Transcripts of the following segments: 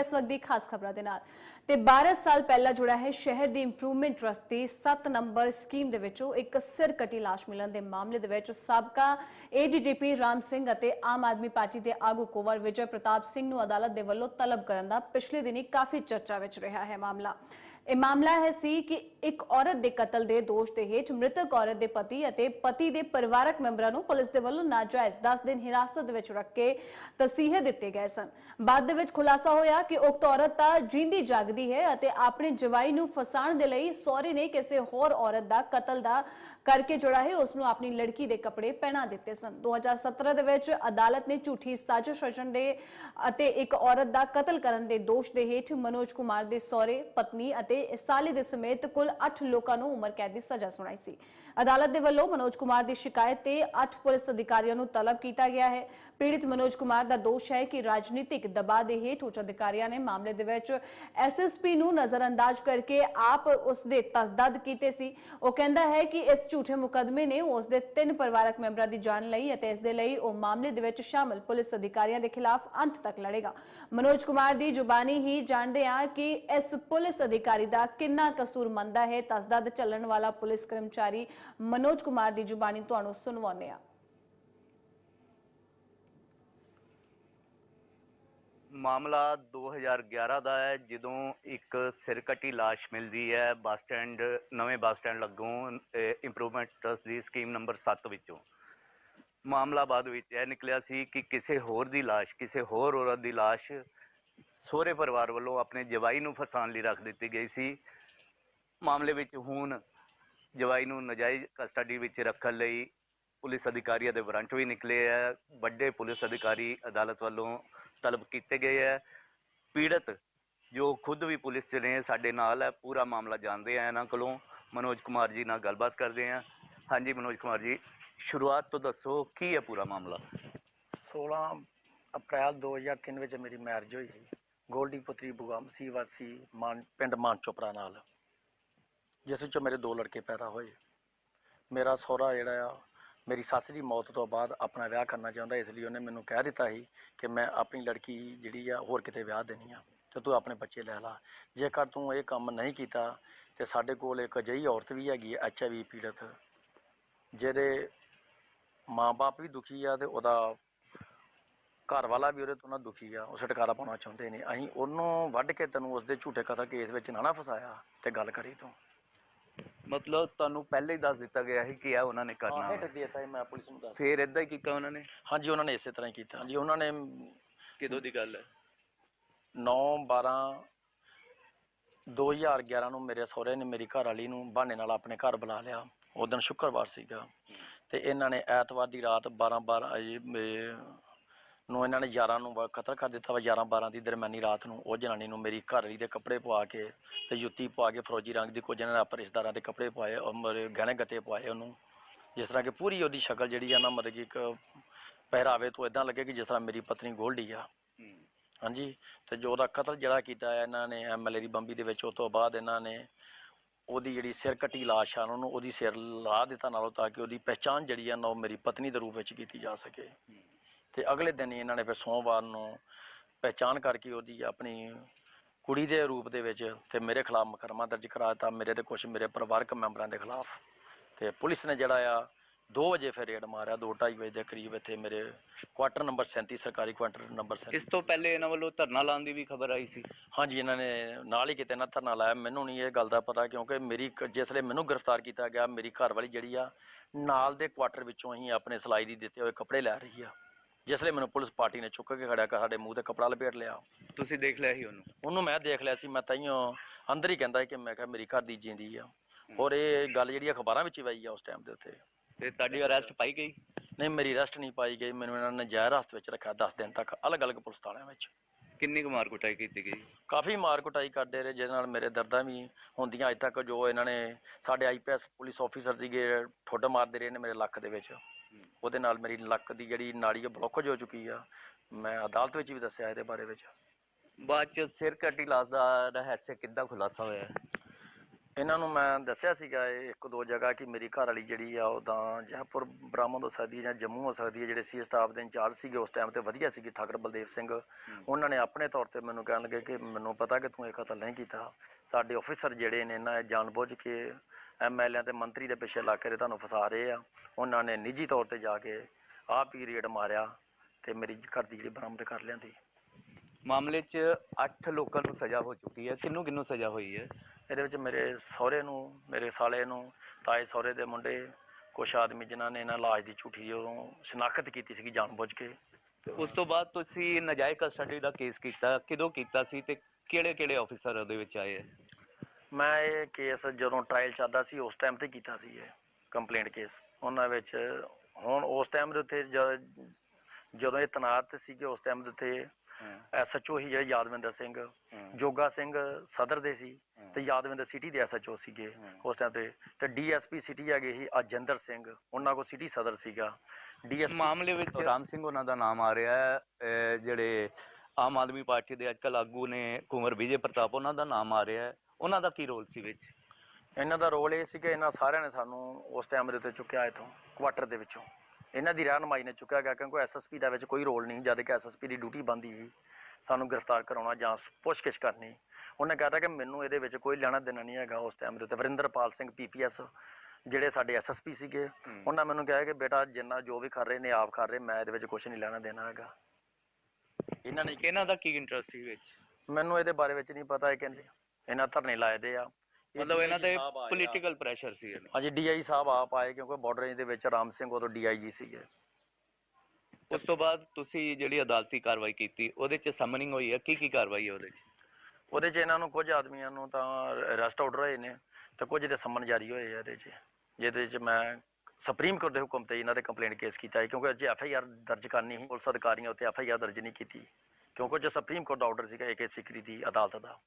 ਕਰਾਂਗੇ ਇਸ ਵਕਤ ਦੀ ਖਾਸ ਖਬਰਾਂ ਦੇ ਨਾਲ। ਤੇ 12 ਸਾਲ ਪਹਿਲਾਂ ਜੁੜਾ ਹੈ ਸ਼ਹਿਰ ਦੀ ਇੰਪਰੂਵਮੈਂਟ ਟਰਸਟ ਦੀ 7 ਨੰਬਰ ਸਕੀਮ ਦੇ ਵਿੱਚੋਂ ਇੱਕ ਸਿਰ ਕਟੀ ਮਿਲਣ ਦੇ ਮਾਮਲੇ ਦੇ ਵਿੱਚ ਸਾਬਕਾ ਏਡੀਜੀਪੀ ਰਾਮ ਸਿੰਘ ਅਤੇ ਆਮ ਆਦਮੀ ਪਾਰਟੀ ਦੇ ਆਗੂ ਕੁੰਵਰ ਵਿਜੇ ਪ੍ਰਤਾਪ ਸਿੰਘ ਨੂੰ ਅਦਾਲਤ ਦੇ ਵੱਲੋਂ ਤਲਬ ਕਰਨ ਦਾ ਪਿਛਲੇ ਦਿਨੀ ਕਾਫੀ ਚਰਚਾ ਵਿੱਚ ਰਿਹਾ ਹੈ ਮਾਮਲਾ। ਇਹ ਮਾਮਲਾ ਹੈ ਸੀ ਕਿ ਇੱਕ ਔਰਤ ਦੇ ਕਤਲ ਦੇ ਦੋਸ਼ ਦੇ ਹੇਠ ਮ੍ਰਿਤਕ ਔਰਤ ਦੇ ਪਤੀ ਅਤੇ ਪਤੀ ਦੇ ਪਰਿਵਾਰਕ ਮੈਂਬਰਾਂ ਨੂੰ ਪੁਲਿਸ ਦੇ ਵੱਲੋਂ ਨਾਜਾਇਜ਼ 10 ਦਿਨ ਹਿਰਾਸਤ ਵਿੱਚ ਰੱਖ ਕੇ ਤਸੀਹੇ ਦਿੱਤੇ ਗਏ ਸਨ। ਬਾਅਦ ਦੇ ਵਿੱਚ ਖੁਲਾਸਾ ਹੋਇਆ ਕਿ ਉਕਤ ਔਰਤ ਤਾਂ ਜਿੰਦੀ ਜਾਗਦੀ ਹੈ ਅਤੇ ਆਪਣੇ ਜਵਾਈ ਨੂੰ ਫਸਾਉਣ ਦੇ ਲਈ ਸਹੁਰੇ ਨੇ ਕਿਸੇ ਹੋਰ ਔਰਤ ਦਾ ਕਤਲ ਦਾ ਕਰਕੇ ਜਿਹੜਾ ਹੈ। ਉਸ ਨੂੰ ਆਪਣੀ ਲੜਕੀ ਦੇ ਕੱਪੜੇ ਪਹਿਨਾ ਦਿੱਤੇ ਸਨ। 2017 ਦੇ ਵਿੱਚ ਅਦਾਲਤ ਨੇ ਝੂਠੀ ਸਾਜ਼ਿਸ਼ ਰਚਣ ਦੇ ਅਤੇ ਇੱਕ ਔਰਤ ਦਾ ਕਤਲ ਕਰਨ ਦੇ ਦੋਸ਼ ਦੇ ਹੇਠ ਮਨੋਜ ਕੁਮਾਰ ਦੇ ਸਹੁਰੇ, ਪਤਨੀ ਅਤੇ ਸਾਲੀ ਦੇ ਸਮੇਤ ਕੁੱਲ 8 ਲੋਕਾਂ ਨੂੰ ਉਮਰ ਕੈਦ ਦੀ ਸਜ਼ਾ ਸੁਣਾਈ ਸੀ। ਅਦਾਲਤ ਦੇ ਵੱਲੋਂ ਮਨੋਜ ਕੁਮਾਰ ਦੀ ਸ਼ਿਕਾਇਤ ਤੇ 8 ਪੁਲਿਸ ਅਧਿਕਾਰੀਆਂ ਨੂੰ ਤਲਬ ਕੀਤਾ ਗਿਆ ਹੈ। ਪੀੜਿਤ ਮਨੋਜ ਕੁਮਾਰ ਦਾ ਦੋਸ਼ ਹੈ ਕਿ ਰਾਜਨੀਤਿਕ ਦਬਾਅ ਦੇ ਹੇਠ ਉੱਚ ਅਧਿਕਾਰੀ ਅਧਿਕਾਰੀਆਂ ਨੇ ਮਾਮਲੇ ਦੇ ਵਿੱਚ ਐਸਐਸਪੀ ਨੂੰ ਨਜ਼ਰਅੰਦਾਜ਼ ਕਰਕੇ ਆਪ ਉਸ ਦੇ ਤਸਦਦ ਕੀਤੇ ਸੀ। ਉਹ ਕਹਿੰਦਾ ਹੈ ਕਿ ਇਸ ਝੂਠੇ ਮੁਕਦਮੇ ਨੇ ਉਸ ਦੇ ਤਿੰਨ ਪਰਿਵਾਰਕ ਮੈਂਬਰਾਂ ਦੀ ਜਾਨ ਲਈ ਅਤੇ ਇਸ ਦੇ ਲਈ ਉਹ ਮਾਮਲੇ ਦੇ ਵਿੱਚ ਸ਼ਾਮਲ ਪੁਲਿਸ ਅਧਿਕਾਰੀਆਂ ਦੇ ਖਿਲਾਫ ਅੰਤ ਤੱਕ ਲੜੇਗਾ। ਮਨੋਜ ਕੁਮਾਰ ਦੀ ਜ਼ੁਬਾਨੀ ਹੀ ਜਾਣਦੇ ਹਾਂ ਕਿ ਇਸ ਪੁਲਿਸ ਅਧਿਕਾਰੀ ਦਾ ਕਿੰਨਾ ਕਸੂਰ ਮੰਨਦਾ ਹੈ। ਤਸਦਦ ਚੱਲਣ ਵਾਲਾ ਪੁਲਿਸ ਕਰਮਚਾਰੀ ਮਨੋਜ ਕੁਮਾਰ ਦੀ ਜ਼ੁਬਾਨੀ ਤੁਹਾਨੂੰ ਸੁਣਵਾਉਂਦੇ ਹਾਂ। ਮਾਮਲਾ 2011 ਦਾ ਹੈ, ਜਦੋਂ ਇੱਕ ਸਿਰਕਟੀ ਲਾਸ਼ ਮਿਲਦੀ ਹੈ ਬੱਸ ਸਟੈਂਡ, ਨਵੇਂ ਬੱਸ ਸਟੈਂਡ ਲੱਗੋਂ ਇੰਪਰੂਵਮੈਂਟ ਟਰਸਟ ਦੀ ਸਕੀਮ ਨੰਬਰ 7 ਵਿੱਚੋਂ। ਮਾਮਲਾ ਬਾਅਦ ਵਿੱਚ ਇਹ ਨਿਕਲਿਆ ਸੀ ਕਿ ਕਿਸੇ ਹੋਰ ਦੀ ਲਾਸ਼, ਕਿਸੇ ਹੋਰ ਔਰਤ ਦੀ ਲਾਸ਼ ਸਹੁਰੇ ਪਰਿਵਾਰ ਵੱਲੋਂ ਆਪਣੇ ਜਵਾਈ ਨੂੰ ਫਸਾਉਣ ਲਈ ਰੱਖ ਦਿੱਤੀ ਗਈ ਸੀ। ਮਾਮਲੇ ਵਿੱਚ ਹੁਣ ਜਵਾਈ ਨੂੰ ਨਜਾਇਜ਼ ਕਸਟਡੀ ਵਿੱਚ ਰੱਖਣ ਲਈ ਪੁਲਿਸ ਅਧਿਕਾਰੀਆਂ ਦੇ ਵਾਰੰਟ ਵੀ ਨਿਕਲੇ ਹੈ। ਵੱਡੇ ਪੁਲਿਸ ਅਧਿਕਾਰੀ ਅਦਾਲਤ ਵੱਲੋਂ ਤਲਬ ਕੀਤੇ ਗਏ ਹੈ। ਪੀੜਤ ਜੋ ਖੁਦ ਵੀ ਪੁਲਿਸ 'ਚ ਨੇ, ਸਾਡੇ ਨਾਲ ਹੈ, ਪੂਰਾ ਮਾਮਲਾ ਜਾਣਦੇ ਆ ਇਹਨਾਂ ਕੋਲੋਂ। ਮਨੋਜ ਕੁਮਾਰ ਜੀ ਨਾਲ ਗੱਲਬਾਤ ਕਰਦੇ ਆ। ਹਾਂਜੀ ਮਨੋਜ ਕੁਮਾਰ ਜੀ, ਸ਼ੁਰੂਆਤ ਤੋਂ ਦੱਸੋ, ਕੀ ਹੈ ਪੂਰਾ ਮਾਮਲਾ? 16 ਅਪ੍ਰੈਲ 2003 ਵਿੱਚ ਮੇਰੀ ਮੈਰਿਜ ਹੋਈ ਸੀ। ਗੋਲਡੀ ਪੁੱਤਰੀ ਬੁਗਾਮ ਸੀ ਵਾਸੀ ਮਾਨ, ਪਿੰਡ ਮਾਨ ਚੋਪੜਾ ਨਾਲ। ਜਿਸ ਵਿੱਚੋਂ ਮੇਰੇ ਦੋ ਲੜਕੇ ਪੈਦਾ ਹੋਏ। ਮੇਰਾ ਸਹੁਰਾ ਜਿਹੜਾ ਆ ਮੇਰੀ ਸੱਸ ਦੀ ਮੌਤ ਤੋਂ ਬਾਅਦ ਆਪਣਾ ਵਿਆਹ ਕਰਨਾ ਚਾਹੁੰਦਾ, ਇਸ ਲਈ ਉਹਨੇ ਮੈਨੂੰ ਕਹਿ ਦਿੱਤਾ ਸੀ ਕਿ ਮੈਂ ਆਪਣੀ ਲੜਕੀ ਜਿਹੜੀ ਆ ਹੋਰ ਕਿਤੇ ਵਿਆਹ ਦੇਣੀ ਆ ਤੇ ਤੂੰ ਆਪਣੇ ਬੱਚੇ ਲੈ ਲਾ। ਜੇਕਰ ਤੂੰ ਇਹ ਕੰਮ ਨਹੀਂ ਕੀਤਾ ਤੇ ਸਾਡੇ ਕੋਲ ਇੱਕ ਅਜਿਹੀ ਔਰਤ ਵੀ ਹੈਗੀ ਐਚਆਈਵੀ ਪੀੜਤ, ਜਿਹਦੇ ਮਾਂ-ਬਾਪ ਵੀ ਦੁਖੀ ਆ ਤੇ ਉਹਦਾ ਘਰ ਵਾਲਾ ਵੀ ਉਹਦੇ ਤੋਂ ਨਾ ਦੁਖੀ ਆ, ਉਹ ਛੁਟਕਾਰਾ ਪਾਉਣਾ ਚਾਹੁੰਦੇ ਨੇ। ਅਸੀਂ ਉਹਨੂੰ ਵੱਢ ਕੇ ਤੈਨੂੰ ਉਸਦੇ ਝੂਠੇ ਕਤਲ ਕੇਸ ਵਿੱਚ ਨਾ ਨਾ ਫਸਾਇਆ ਤੇ ਗੱਲ ਕਰੀ ਤੂੰ। ਮਤਲਬ ਤੁਹਾਨੂੰ ਪਹਿਲੇ ਹੀ ਦੱਸ ਦਿੱਤਾ ਗਿਆ ਸੀ ਕਿ ਇਹ ਉਹਨਾਂ ਨੇ ਕਰਨਾ ਹਾਂ ਵਾ। ਦੇਤਾ ਮੈਂ ਪੁਲਿਸ ਨੂੰ ਦੱਸ ਫਿਰ ਇਦਾਂ ਹੀ ਕੀਤਾ ਉਹਨਾਂ ਨੇ? ਹਾਂਜੀ ਉਹਨਾਂ ਨੇ ਇਸੇ ਤਰ੍ਹਾਂ ਹੀ ਕੀਤਾ। ਹਾਂਜੀ ਉਹਨਾਂ ਨੇ ਕਿਦੋਂ ਦੀ ਗੱਲ ਹੈ? 9 12 2011 ਨੂੰ ਮੇਰੇ ਸਹੁਰੇ ਨੇ ਮੇਰੀ ਘਰ ਵਾਲੀ ਨੂੰ ਬਹਾਨੇ ਨਾਲ ਆਪਣੇ ਘਰ ਬੁਲਾ ਲਿਆ। ਉਹ ਦਿਨ ਸ਼ੁੱਕਰਵਾਰ ਸੀਗਾ। ਤੇ ਇਹਨਾਂ ਨੇ ਐਤਵਾਰ ਦੀ ਰਾਤ 12 12 ਅਜੇ ਨੂੰ ਇਹਨਾਂ ਨੇ 11 ਨੂੰ ਵਾ- ਕਤਲ ਕਰ ਦਿੱਤਾ ਵਾ 11 12 ਦੀ ਦਰਮਿਆਨੀ ਰਾਤ ਨੂੰ। ਉਹ ਜਨਾਨੀ ਨੂੰ ਮੇਰੀ ਘਰ ਵਾਲੀ ਦੇ ਕੱਪੜੇ ਪਵਾ ਕੇ ਤੇ ਜੁੱਤੀ ਪਵਾ ਕੇ ਫਰੋਜੀ ਰੰਗ ਦੀ ਕੁਝ ਇਹਨਾਂ ਨੇ ਆਪਣੇ ਰਿਸ਼ਤੇਦਾਰਾਂ ਦੇ ਕੱਪੜੇ ਪਵਾਏ ਔਰ ਮੇਰੇ ਗਹਿਣੇ ਗੱਤੇ ਪਵਾਏ ਉਹਨੂੰ। ਜਿਸ ਤਰ੍ਹਾਂ ਕਿ ਪੂਰੀ ਉਹਦੀ ਸ਼ਕਲ ਜਿਹੜੀ ਆ ਨਾ ਮਤਲਬ ਕਿ ਇੱਕ ਪਹਿਰਾਵੇ ਤੋਂ ਇਦਾਂ ਲੱਗੇ ਕਿ ਜਿਸ ਤਰ੍ਹਾਂ ਮੇਰੀ ਪਤਨੀ ਗੋਲਡੀ ਆ। ਹਾਂਜੀ? ਤੇ ਜੋ ਉਹਦਾ ਕਤਲ ਜਿਹੜਾ ਕੀਤਾ ਹੈ ਇਹਨਾਂ ਨੇ ਐਮਐਲਏ ਦੀ ਬੰਬੀ ਦੇ ਵਿੱਚ ਉਸ ਤੋਂ ਬਾਅਦ ਇਹਨਾਂ ਨੇ ਉਹਦੀ ਜਿਹੜੀ ਸਿਰ ਕੱਟੀ ਲਾਸ਼ ਆ ਉਹਨੂੰ ਉਹਦੀ ਸਿਰ ਲਾ ਦਿੱਤਾ ਨਾਲੋਂ ਤਾਂ ਕਿ ਉਹਦੀ ਪਹਿਚਾਣ ਜਿਹੜੀ ਆ ਨਾ ਉਹ ਮੇਰੀ ਪਤਨੀ ਦੇ ਰੂਪ ਵਿੱਚ ਕੀਤੀ ਜਾ ਸਕੇ। ਤੇ ਅਗਲੇ ਦਿਨ ਹੀ ਇਹਨਾਂ ਨੇ ਫਿਰ ਸੋਮਵਾਰ ਨੂੰ ਪਹਿਚਾਣ ਕਰਕੇ ਉਹਦੀ ਆਪਣੀ ਕੁੜੀ ਦੇ ਰੂਪ ਦੇ ਵਿੱਚ ਤੇ ਮੇਰੇ ਖਿਲਾਫ ਮੁਕੱਦਮਾ ਦਰਜ ਕਰਾ ਦਿੱਤਾ ਮੇਰੇ ਤੇ ਕੁਝ ਮੇਰੇ ਪਰਿਵਾਰਕ ਮੈਂਬਰਾਂ ਦੇ ਖਿਲਾਫ। ਤੇ ਪੁਲਿਸ ਨੇ ਜਿਹੜਾ ਆ 2 ਵਜੇ ਫਿਰ ਰੇਡ ਮਾਰਿਆ 2:30 ਵਜੇ ਦੇ ਕਰੀਬ ਇੱਥੇ ਮੇਰੇ ਕੁਆਟਰ ਨੰਬਰ 37 ਸਰਕਾਰੀ ਕੁਆਟਰ ਨੰਬਰ 37 ਇਸ ਤੋਂ ਪਹਿਲੇ ਇਹਨਾਂ ਵੱਲੋਂ ਧਰਨਾ ਲਾਉਣ ਦੀ ਵੀ ਖਬਰ ਆਈ ਸੀ? ਹਾਂਜੀ ਇਹਨਾਂ ਨੇ ਨਾਲ ਹੀ ਕਿਤੇ ਨਾ ਧਰਨਾ ਲਾਇਆ। ਮੈਨੂੰ ਨਹੀਂ ਇਹ ਗੱਲ ਦਾ ਪਤਾ ਕਿਉਂਕਿ ਮੇਰੀ ਕ- ਜਿਸ ਵੇਲੇ ਮੈਨੂੰ ਗ੍ਰਿਫਤਾਰ ਕੀਤਾ ਗਿਆ ਮੇਰੀ ਘਰ ਵਾਲੀ ਜਿਹੜੀ ਆ ਨਾਲ ਦੇ ਕੁਆਟਰ ਵਿੱਚੋਂ ਹੀ ਆਪਣੇ ਸਿਲਾਈ ਦੀ ਦਿੱਤੇ ਹੋਏ ਕੱਪੜੇ ਲੈ ਰਹੀ ਆ। ਜਿਸ ਵੇਲੇ ਮੈਨੂੰ ਪੁਲਿਸ ਪਾਰਟੀ ਨੇ ਚੁੱਕ ਕੇ ਖੜਿਆ ਕਰ ਸਾਡੇ ਮੂੰਹ ਤੇ ਕੱਪੜਾ ਲਪੇਟ ਲਿਆ। ਤੁਸੀਂ ਦੇਖ ਲਿਆ ਸੀ ਉਹਨੂੰ? ਉਹਨੂੰ ਮੈਂ ਦੇਖ ਲਿਆ ਸੀ ਮੈਂ ਤਾਈਓ ਅੰਦਰ ਹੀ ਕਹਿੰਦਾ ਕਿ ਮੈਂ ਕਿਹਾ ਮੇਰੀ ਘਰ ਦੀ ਜਿੰਦੀ ਆ। ਔਰ ਇਹ ਗੱਲ ਜਿਹੜੀ ਅਖਬਾਰਾਂ ਵਿੱਚ ਹੀ ਆ ਉਸ ਟਾਈਮ ਦੇ ਉੱਤੇ। ਤੇ ਤੁਹਾਡੀ ਅਰੈਸਟ ਪਾਈ ਗਈ? ਨਹੀਂ ਮੇਰੀ ਰੈਸਟ ਨਹੀਂ ਪਾਈ ਗਈ। ਮੈਨੂੰ ਇਹਨਾਂ ਨੇ ਜਾਇਰ ਹਸਤ ਵਿੱਚ ਰੱਖਿਆ 10 ਦਿਨ ਤੱਕ ਅਲੱਗ-ਅਲੱਗ ਪੁਲਿਸ ਥਾਣਿਆਂ ਵਿੱਚ। ਕਿੰਨੀ ਕੁ ਮਾਰ ਕੁਟਾਈ ਕੀਤੀ ਗਈ? ਕਾਫੀ ਮਾਰ ਕੁਟਾਈ ਕਰਦੇ ਰਹੇ ਜਿਹਦੇ ਨਾਲ ਮੇਰੇ ਦਰਦਾਂ ਵੀ ਹੁੰਦੀਆਂ। ਅਜੇ ਤੱਕ ਜੋ ਇਹਨਾਂ ਨੇ ਸਾਡੇ ਆਈਪੀਐਸ ਪੁਲਿਸ ਆਫੀਸਰ ਸੀਗੇ ਠੁੱਡ ਮਾਰਦੇ ਰਹੇ ਨੇ ਮੇਰੇ ਲੱਕ ਦੇ ਵਿੱਚ। ਉਹਦੇ ਨਾਲ ਮੇਰੀ ਲੱਕ ਦੀ ਜਿਹੜੀ ਨਾੜੀ ਉਹ ਬਲੌਕੇਜ ਹੋ ਚੁੱਕੀ ਆ। ਮੈਂ ਅਦਾਲਤ ਵਿੱਚ ਵੀ ਦੱਸਿਆ ਇਹਦੇ ਬਾਰੇ ਵਿੱਚ। ਬਾਅਦ ਚ ਸਿਰ ਕੱਟੀ ਲਾਸ਼ ਦਾ ਰਹੱਸ ਕਿੱਦਾਂ ਖੁਲਾਸਾ ਹੋਇਆ? ਇਹਨਾਂ ਨੂੰ ਮੈਂ ਦੱਸਿਆ ਸੀਗਾ, ਇਹ ਇੱਕ ਦੋ ਜਗ੍ਹਾ ਕਿ ਮੇਰੀ ਘਰ ਵਾਲੀ ਜਿਹੜੀ ਆ, ਉਹ ਤਾਂ ਜੈਪੁਰ ਬਰਾਮਦ ਹੋ ਸਕਦੀ ਹੈ ਜਾਂ ਜੰਮੂ ਹੋ ਸਕਦੀ ਹੈ, ਜਿਹੜੇ ਸੀ ਸਟਾਫ ਦੇ ਇੰਚਾਰਜ ਸੀਗੇ, ਉਸ ਟਾਈਮ ਤੇ ਵਧੀਆ ਸੀਗੇ ਠਾਕਰ ਬਲਦੇਵ ਸਿੰਘ। ਉਹਨਾਂ ਨੇ ਆਪਣੇ ਤੌਰ ਤੇ ਮੈਨੂੰ ਕਹਿਣ ਲੱਗੇ ਕਿ ਮੈਨੂੰ ਪਤਾ ਕਿ ਤੂੰ ਇਹ ਕਤਲ ਨਹੀਂ ਕੀਤਾ। ਸਾਡੇ ਆਫੀਸਰ ਜਿਹੜੇ ਨੇ ਇਹਨਾਂ ਇਹ ਜਾਣਬੁੱਝ ਕੇ ਐਮਐਲਏ ਤੇ ਮੰਤਰੀ ਦੇ ਪਿੱਛੇ ਲਾ ਕੇ ਤੁਹਾਨੂੰ ਫਸਾ ਰਹੇ ਆ। ਉਹਨਾਂ ਨੇ ਨਿੱਜੀ ਤੌਰ ਤੇ ਜਾ ਕੇ ਆਹ ਪੀਰੀਅਡ ਮਾਰਿਆ ਤੇ ਮੇਰੀ ਘਰ ਦੀ ਜਿਹੜੀ ਬਰਾਮਦ ਕਰ ਲਿਆਂਦੀ। ਮਾਮਲੇ 'ਚ 8 ਲੋਕਾਂ ਨੂੰ ਸਜ਼ਾ ਹੋ ਚੁੱਕੀ ਹੈ। ਕਿੰਨੂੰ ਕਿੰਨੂੰ ਸਜ਼ਾ ਹੋਈ ਹੈ? ਇਹਦੇ ਵਿੱਚ ਮੇਰੇ ਸਹੁਰੇ ਨੂੰ ਮੇਰੇ ਸਾਲੇ ਨੂੰ ਤਾਏ ਸਹੁਰੇ ਦੇ ਮੁੰਡੇ ਕੁਛ ਆਦਮੀ ਜਿਨ੍ਹਾਂ ਨੇ ਇਹਨਾਂ ਲਾਜ ਦੀ ਝੂਠੀ ਉਹ ਸ਼ਨਾਖਤ ਕੀਤੀ ਸੀਗੀ ਜਾਣਬੁੱਝ ਕੇ। ਤੇ ਉਸ ਤੋਂ ਬਾਅਦ ਤੁਸੀਂ ਨਜਾਇਜ਼ ਕਸਟਡੀ ਦਾ ਕੇਸ ਕੀਤਾ ਕਿਦੋਂ ਕੀਤਾ ਸੀ ਤੇ ਕਿਹੜੇ ਕਿਹੜੇ ਆਫੀਸਰ ਉਹਦੇ ਵਿੱਚ ਆਏ ਹੈ? ਮੈਂ ਇਹ ਕੇਸ ਜਦੋਂ ਟ੍ਰਾਇਲ ਚੱਲਦਾ ਸੀ ਉਸ ਟਾਈਮ ਤੇ ਕੀਤਾ ਸੀ ਇਹ ਕੰਪਲੇਂਟ ਕੇਸ ਉਹਨਾਂ ਵਿੱਚ ਹੁਣ ਉਸ ਟਾਈਮ ਦੇ ਉੱਤੇ ਜ- ਜਦੋਂ ਇਹ ਤਨਾਤ ਸੀਗੇ ਉਸ ਟਾਈਮ ਦੇ ਉੱਤੇ ਐਸਐਚਓ ਹੀ ਜਿਹੜੇ ਯਾਦਵਿੰਦਰ ਸਿੰਘ। ਜੋਗਾ ਸਿੰਘ ਸਦਰ ਦੇ ਸੀ ਤੇ ਯਾਦਵਿੰਦਰ ਸਿਟੀ ਦੇ ਐਸਐਚਓ ਸੀਗੇ ਉਸ ਟਾਈਮ ਤੇ। ਤੇ ਡੀਐਸਪੀ ਸਿਟੀ ਹੈਗੇ ਸੀ ਅਜਿੰਦਰ ਸਿੰਘ। ਉਹਨਾਂ ਕੋਲ ਸਿਟੀ ਸਦਰ ਸੀਗਾ। ਇਸ ਡੀਐਸਪੀ ਮਾਮਲੇ ਵਿੱਚ ਰਾਮ ਸਿੰਘ ਉਹਨਾਂ ਦਾ ਨਾਮ ਆ ਰਿਹਾ ਹੈ। ਅਹ ਜਿਹੜੇ ਆਮ ਆਦਮੀ ਪਾਰਟੀ ਦੇ ਅੱਜਕੱਲ ਆਗੂ ਨੇ ਕੁੰਵਰ ਵਿਜੇ ਪ੍ਰਤਾਪ ਉਹਨਾਂ ਦਾ ਨਾਮ ਆ ਰਿਹਾ ਹੈ। ਉਹਨਾਂ ਦਾ ਕੀ ਰੋਲ ਸੀ ਵਿੱਚ? ਇਹਨਾਂ ਦਾ ਰੋਲ ਇਹ ਸੀ ਕਿ ਇਹਨਾਂ ਸਾਰਿਆਂ ਨੇ ਸਾਨੂੰ ਉਸ ਟਾਈਮ ਦੇ ਉੱਤੇ ਚੁੱਕਿਆ ਇਥੋਂ ਕੁਆਟਰ ਦੇ ਵਿੱਚੋਂ। ਇਹਨਾਂ ਦੀ ਰਹਿਨਮਾਈ ਨੇ ਚੁੱਕਿਆ ਗਿਆ ਕਿਉਂਕਿ ਐਸਐਸਪੀ ਦਾ ਵਿੱਚ ਕੋਈ ਰੋਲ ਨਹੀਂ ਜਦ ਕਿ ਐਸਐਸਪੀ ਦੀ ਡਿਊਟੀ ਬੰਦੀ ਸੀ ਸਾਨੂੰ ਗ੍ਰਿਫਤਾਰ ਕਰਾਉਣਾ ਜਾਂ ਪੁੱਛਗਿੱਛ ਕਰਨੀ। ਉਹਨੇ ਕਹਿਤਾ ਕਿ ਮੈਨੂੰ ਇਹਦੇ ਵਿੱਚ ਕੋਈ ਲੈਣਾ ਦੇਣਾ ਨਹੀਂ ਹੈਗਾ ਉਸ ਟਾਈਮ ਦੇ ਉੱਤੇ। ਵਰਿੰਦਰਪਾਲ ਸਿੰਘ ਪੀਪੀਐਸ ਜਿਹੜੇ ਸਾਡੇ ਐਸਐਸਪੀ ਸੀਗੇ ਉਹਨਾਂ ਮੈਨੂੰ ਕਿਹਾ ਕਿ ਬੇਟਾ ਜਿੰਨਾ ਜੋ ਵੀ ਕਰ ਰਹੇ ਨੇ ਆਪ ਕਰ ਰਹੇ ਮੈਂ ਇਹਦੇ ਵਿੱਚ ਕੁਝ ਨਹੀਂ ਲੈਣਾ ਦੇਣਾ ਹੈਗਾ। ਇਹਨਾਂ ਨੇ ਇਹਨਾਂ ਦਾ ਕੀ ਇੰਟਰਸਟ ਸੀ ਵਿੱਚ? ਮੈਨੂੰ ਇਹਦੇ ਬਾਰੇ ਵਿੱਚ ਨਹੀਂ ਪਤਾ ਇਹ ਕਹਿੰਦੇ। ਇਹਨਾਂ ਧਰਨੇ ਲਾਏ ਦੇ ਆ। ਮਤਲਬ ਇਹਨਾਂ ਤੇ। ਪੋਲੀਟੀਕਲ ਪ੍ਰੈਸ਼ਰ ਸੀ ਇਹਨੂੰ। ਹਾਂਜੀ ਡੀਆਈ ਸਾਹਿਬ ਆਪ ਆਏ ਕਿਉਂਕਿ ਬਾਰਡਰ ਰੇਂਜ ਦੇ ਵਿੱਚ ਰਾਮ ਸਿੰਘ ਉਦੋਂ ਡੀਆਈਜੀ ਸੀਗੇ। ਉਸ ਤੋਂ ਬਾਅਦ ਤੁਸੀਂ ਜਿਹੜੀ ਅਦਾਲਤੀ ਕਾਰਵਾਈ ਕੀਤੀ ਉਹਦੇ 'ਚ ਸਮਨਿੰਗ ਹੋਈ ਹੈ ਕੀ ਕੀ ਕਾਰਵਾਈ ਹੈ ਉਹਦੇ 'ਚ? ਉਹਦੇ 'ਚ ਇਹਨਾਂ ਨੂੰ ਕੁਝ ਆਦਮੀਆਂ ਨੂੰ ਤਾਂ ਅਰੈਸਟ ਆਰਡਰ ਹੋਏ ਨੇ ਤੇ ਕੁਝ ਦੇ ਸੰਮਨ ਜਾਰੀ ਹੋਏ ਆ ਇਹਦੇ 'ਚ। ਜਿਹਦੇ 'ਚ ਮੈਂ ਸੁਪਰੀਮ ਕੋਰਟ ਦੇ ਹੁਕਮ ਤੇ ਇਹਨਾਂ ਦੇ ਕੰਪਲੇਂਟ ਕੇਸ ਕੀਤਾ ਹੈ ਕਿਉਂਕਿ ਅੱਜ ਐਫ ਆਈ ਆਰ ਦਰਜ ਕਰਨੀ ਸੀ। ਪੁਲਿਸ ਅਧਿਕਾਰੀਆਂ ਉੱਤੇ ਐਫ ਆਈ ਆਰ ਦਰਜ ਨਹੀਂ ਕੀਤੀ। ਕਿਉਂਕਿ ਜੋ ਸੁਪਰੀਮ ਕੋਰਟ ਦਾ ਆਰਡਰ ਸੀਗਾ ਏਕੇ ਸਿਕਰੀ ਦੀ ਅਦਾਲਤ ਦਾ।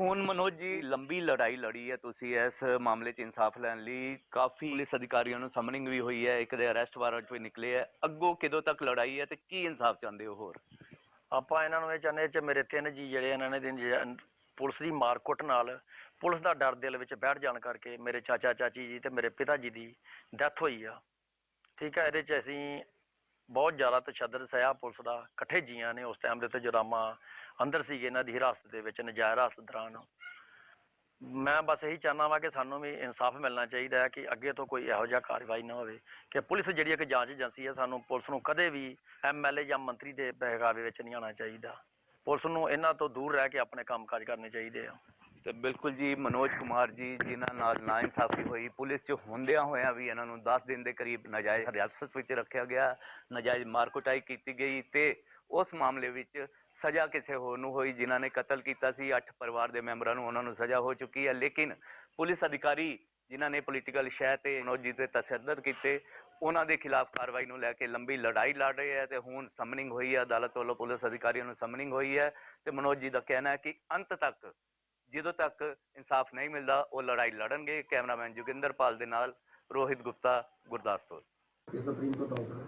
ਹੁਣ ਮਨੋਜ ਜੀ, ਲੰਬੀ ਲੜਾਈ ਲੜੀ ਹੈ ਤੁਸੀਂ ਇਸ ਮਾਮਲੇ 'ਚ ਇਨਸਾਫ ਲੈਣ ਲਈ। ਕਾਫੀ ਪੁਲਿਸ ਅਧਿਕਾਰੀਆਂ ਨੂੰ ਸਮਨਿੰਗ ਵੀ ਹੋਈ ਹੈ, ਇੱਕ ਦੇ ਅਰੈਸਟ ਵਾਰੰਟ ਵੀ ਨਿਕਲੇ ਹੈ। ਅੱਗੋਂ ਕਿਦੋਂ ਤੱਕ ਲੜਾਈ ਹੈ ਤੇ ਕੀ ਇਨਸਾਫ ਚਾਹੁੰਦੇ ਹੋ ਹੋਰ? ਆਪਾਂ ਇਹਨਾਂ ਨੂੰ ਇਹ ਚਾਹੁੰਦੇ ਕਿ ਮੇਰੇ ਤਿੰਨ ਜੀ ਜਿਹੜੇ ਇਹਨਾਂ ਨੇ ਦਿਨ ਜਿਹੜਾ ਪੁਲਿਸ ਦੀ ਮਾਰਕੁੱਟ ਨਾਲ ਪੁਲਿਸ ਦਾ ਡਰ ਦਿਲ ਵਿੱਚ ਬੈਠ ਜਾਣ ਕਰਕੇ ਮੇਰੇ ਚਾਚਾ, ਚਾਚੀ ਜੀ ਤੇ ਮੇਰੇ ਪਿਤਾ ਜੀ ਦੀ ਡੈਥ ਹੋਈ ਆ। ਠੀਕ ਹੈ, ਇਹਦੇ 'ਚ ਅਸੀਂ ਬਹੁਤ ਜ਼ਿਆਦਾ ਤਸ਼ੱਦਦ ਸਹਿਆ ਪੁਲਿਸ ਦਾ, ਇਕੱਠੇ ਜੀਆਂ ਨੇ ਉਸ ਟਾਈਮ ਦੇ ਉੱਤੇ ਜਦੋਂ ਅੰਦਰ ਸੀਗੇ ਇਹਨਾਂ ਦੀ ਹਿਰਾਸਤ ਦੇ ਵਿੱਚ, ਨਜਾਇਜ਼ ਹਿਰਾਸਤ ਦੌਰਾਨ। ਮੈਂ ਬਸ ਇਹੀ ਚਾਹੁੰਦਾ ਵਾਂ ਕਿ ਸਾਨੂੰ ਵੀ ਇਨਸਾਫ ਮਿਲਣਾ ਚਾਹੀਦਾ ਹੈ ਕਿ ਅੱਗੇ ਤੋਂ ਕੋਈ ਇਹੋ ਜਿਹਾ ਕਾਰਵਾਈ ਨਾ ਹੋਵੇ, ਕਿ ਪੁਲਿਸ ਜਿਹੜੀ ਇੱਕ ਜਾਂਚ ਏਜੰਸੀ ਹੈ, ਸਾਨੂੰ ਪੁਲਿਸ ਨੂੰ ਕਦੇ ਵੀ ਐਮਐਲਏ ਜਾਂ ਮੰਤਰੀ ਦੇ ਬਹਿਕਾਵੇ ਵਿੱਚ ਨਹੀਂ ਆਉਣਾ ਚਾਹੀਦਾ। ਪੁਲਿਸ ਨੂੰ ਇਹਨਾਂ ਤੋਂ ਦੂਰ ਰਹਿ ਕੇ ਆਪਣੇ ਕੰਮਕਾਜ ਕਰਨੇ ਚਾਹੀਦੇ ਆ। ਤੇ ਬਿਲਕੁਲ ਜੀ, ਮਨੋਜ ਕੁਮਾਰ ਜੀ, ਜਿਨ੍ਹਾਂ ਨਾਲ ਨਾ ਇਨਸਾਫ਼ੀ ਹੋਈ, ਪੁਲਿਸ 'ਚ ਹੁੰਦਿਆਂ ਹੋਇਆਂ ਵੀ ਇਹਨਾਂ ਨੂੰ 10 ਦਿਨ ਦੇ ਕਰੀਬ ਨਾਜਾਇਜ਼ ਹਿਰਾਸਤ ਵਿੱਚ ਰੱਖਿਆ ਗਿਆ, ਨਾਜਾਇਜ਼ ਮਾਰਕੁਟਾਈ ਕੀਤੀ ਗਈ ਤੇ ਉਸ ਮਾਮਲੇ ਵਿੱਚ ਸਜ਼ਾ ਕਿਸੇ ਹੋਰ ਨੂੰ ਹੋਈ, ਜਿਨ੍ਹਾਂ ਨੇ ਕਤਲ ਕੀਤਾ ਸੀ 8 ਪਰਿਵਾਰ ਦੇ ਮੈਂਬਰਾਂ ਨੂੰ ਉਹਨਾਂ ਨੂੰ ਸਜ਼ਾ ਹੋ ਚੁੱਕੀ ਹੈ। ਲੇਕਿਨ ਪੁਲਿਸ ਅਧਿਕਾਰੀ ਜਿਨ੍ਹਾਂ ਨੇ ਪੋਲੀਟੀਕਲ ਸ਼ਹਿ ਤੇ ਮਨੋਜ ਜੀ ਤੇ ਤਸ਼ੱਦਦ ਕੀਤੇ, ਉਹਨਾਂ ਦੇ ਖਿਲਾਫ ਕਾਰਵਾਈ ਨੂੰ ਲੈ ਕੇ ਲੰਬੀ ਲੜਾਈ ਲੜ ਰਹੇ ਹੈ ਤੇ ਹੁਣ ਸਮਨਿੰਗ ਹੋਈ ਹੈ। ਅਦਾਲਤ ਵੱਲੋਂ ਪੁਲਿਸ ਅਧਿਕਾਰੀਆਂ ਨੂੰ ਸਮਨਿੰਗ ਹੋਈ ਹੈ ਤੇ ਮਨੋਜ ਜੀ ਦਾ ਕਹਿਣਾ ਹੈ ਕਿ ਅੰਤ ਤੱਕ ਜਦੋਂ ਤੱਕ ਇਨਸਾਫ ਨਹੀਂ ਮਿਲਦਾ, ਉਹ ਲੜਾਈ ਲੜਨਗੇ। ਕੈਮਰਾਮੈਨ ਜੋਗਿੰਦਰ ਪਾਲ ਦੇ ਨਾਲ ਰੋਹਿਤ ਗੁਪਤਾ, ਗੁਰਦਾਸਪੁਰ। ਇਹ ਸੁਪਰੀਮ ਕੋਰਟ ਆਰਡਰ